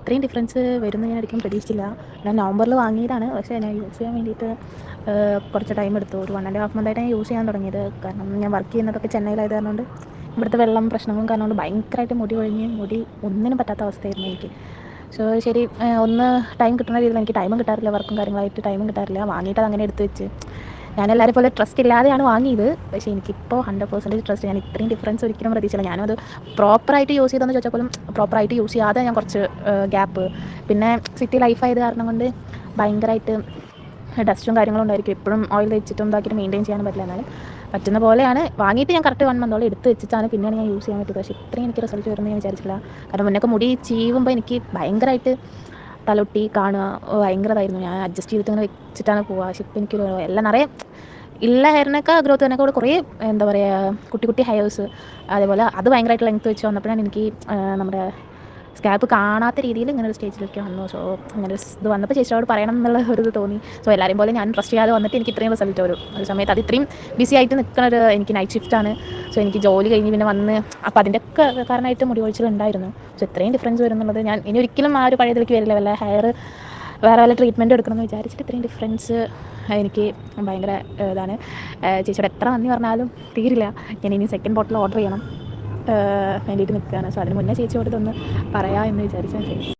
ഇത്രയും ഡിഫറൻസ് വരുമെന്ന് ഞാൻ ഒരിക്കലും പ്രതീക്ഷിച്ചില്ല. ഞാൻ നവംബറിൽ വാങ്ങിയതാണ്. പക്ഷേ ഞാൻ യൂസ് ചെയ്യാൻ വേണ്ടിയിട്ട് കുറച്ച് ടൈം എടുത്തു. ഒരു വൺ ആൻഡ് ഹാഫ് മന്തായിട്ട് ഞാൻ യൂസ് ചെയ്യാൻ തുടങ്ങിയത്. കാരണം ഞാൻ വർക്ക് ചെയ്യുന്നതൊക്കെ ചെന്നൈയിലായത് കാരണം ഇവിടുത്തെ വെള്ളം പ്രശ്നങ്ങളും കാരണം കൊണ്ട് ഭയങ്കരമായിട്ട് മുടി ഒഴിഞ്ഞ് മുടി ഒന്നിനും പറ്റാത്ത അവസ്ഥയായിരുന്നു എനിക്ക്. സോ ശരി ഒന്ന് ടൈം കിട്ടുന്ന രീതിയിൽ എനിക്ക് ടൈമും കിട്ടാറില്ല. വർക്കും കാര്യങ്ങളായിട്ട് ടൈമും കിട്ടാറില്ല. വാങ്ങിയിട്ട് അങ്ങനെ എടുത്ത് വെച്ച്. ഞാൻ എല്ലാവരും പോലെ ട്രസ്റ്റ് ഇല്ലാതെയാണ് വാങ്ങിയത്. പക്ഷേ എനിക്കിപ്പോൾ ഹൺഡ്രഡ് പെർസെന്റേജ് ട്രസ്റ്റ് ഞാൻ ഇത്രയും ഡിഫറൻസ് ഒരിക്കലും പ്രതീക്ഷിച്ചില്ല. ഞാനത് പ്രോപ്പറായിട്ട് യൂസ് ചെയ്തെന്ന് ചോദിച്ചാൽ പോലും പ്രോപ്പറായിട്ട് യൂസ് ചെയ്യാതെ ഞാൻ കുറച്ച് ഗ്യാപ്പ് പിന്നെ സിറ്റി ലൈഫ് ആയത് കാരണം കൊണ്ട് ഭയങ്കരമായിട്ട് ഡസ്റ്റും കാര്യങ്ങളും ഉണ്ടായിരിക്കും. എപ്പോഴും ഓയിൽ വെച്ചിട്ടും ഇതാക്കിയിട്ട് മെയിന്റെയിൻ ചെയ്യാൻ പറ്റില്ല എന്നാലും. പറ്റുന്ന പോലെയാണ്. വാങ്ങിയിട്ട് ഞാൻ കറക്റ്റ് വൺ മന്തോളം എടുത്ത് വെച്ചിട്ടാണ് പിന്നെയാണ് ഞാൻ യൂസ് ചെയ്യാൻ പറ്റിയത്. പക്ഷേ ഇത്രയും എനിക്ക് റിസൾട്ട് വരുമെന്ന് ഞാൻ വിചാരിച്ചില്ല കാരണം മുന്നൊക്കെ മുടി ചീവുമ്പോൾ എനിക്ക് ഭയങ്കരമായിട്ട് തലൊട്ടി കാണുക. ഭയങ്കരതായിരുന്നു. ഞാൻ അഡ്ജസ്റ്റ് ചെയ്തിട്ട് ഇങ്ങനെ വെച്ചിട്ടാണ് പോവുക. പക്ഷെ ഇപ്പം എനിക്കൊരു എല്ലാം നിറയെ ഇല്ല ഹെയറിനൊക്കെ ഗ്രോത്ത് തന്നെ കൂടെ കുറേ എന്താ പറയുക കുട്ടി കുട്ടി ഹെയർസ് അതേപോലെ അത് ഭയങ്കരമായിട്ട് ലെങ്ത്ത് വെച്ച് വന്നപ്പോഴാണ് എനിക്ക് നമ്മുടെ സ്കാൽപ്പ് കാണാത്ത രീതിയിൽ ഇങ്ങനെ ഒരു സ്റ്റേജിലേക്ക് വന്നു. സോ അങ്ങനെ ഇത് വന്നപ്പോൾ ചേച്ചിയോട് പറയണം എന്നുള്ള ഒരു ഇത് തോന്നി. സോ എല്ലാവരും പോലെ ഞാൻ ട്രസ്റ്റ് ചെയ്യാതെ വന്നിട്ട് എനിക്ക് ഇത്രയും റിസൾട്ട് വരും. ഒരു സമയത്ത് അത് ഇത്രയും ബിസി ആയിട്ട് നിൽക്കുന്ന ഒരു എനിക്ക് നൈറ്റ് ഷിഫ്റ്റ് ആണ്. സോ എനിക്ക് ജോലി കഴിഞ്ഞ് പിന്നെ വന്ന് അപ്പോൾ അതിന്റെ ഒക്കെ കാരണമായിട്ട് മുടി കൊഴിച്ചിലുണ്ടായിരുന്നു സോ ഇത്രയും ഡിഫറൻസ് വരുന്നുള്ളത് ഞാൻ ഇനി ഒരിക്കലും ആ ഒരു പഴയതിലേക്ക് വരില്ല. വല്ല ഹെയർ വേറെ വല്ല ട്രീറ്റ്മെന്റ് എടുക്കണമെന്ന് വിചാരിച്ചിട്ട് ഇത്രയും ഡിഫറൻസ് എനിക്ക് ഭയങ്കര ഇതാണ്. ചേച്ചിയോട് എത്ര നന്ദി പറഞ്ഞാലും തീരില്ല. ഞാൻ ഇനി സെക്കൻഡ് ബോട്ടിൽ ഓർഡർ ചെയ്യണം. വേണ്ടിയിട്ട് നിൽക്കുകയാണ്. സോ അതിന് മുന്നേ ചേച്ചിയോട് ഇതൊന്ന് പറയാമെന്ന് വിചാരിച്ചാൽ ശരി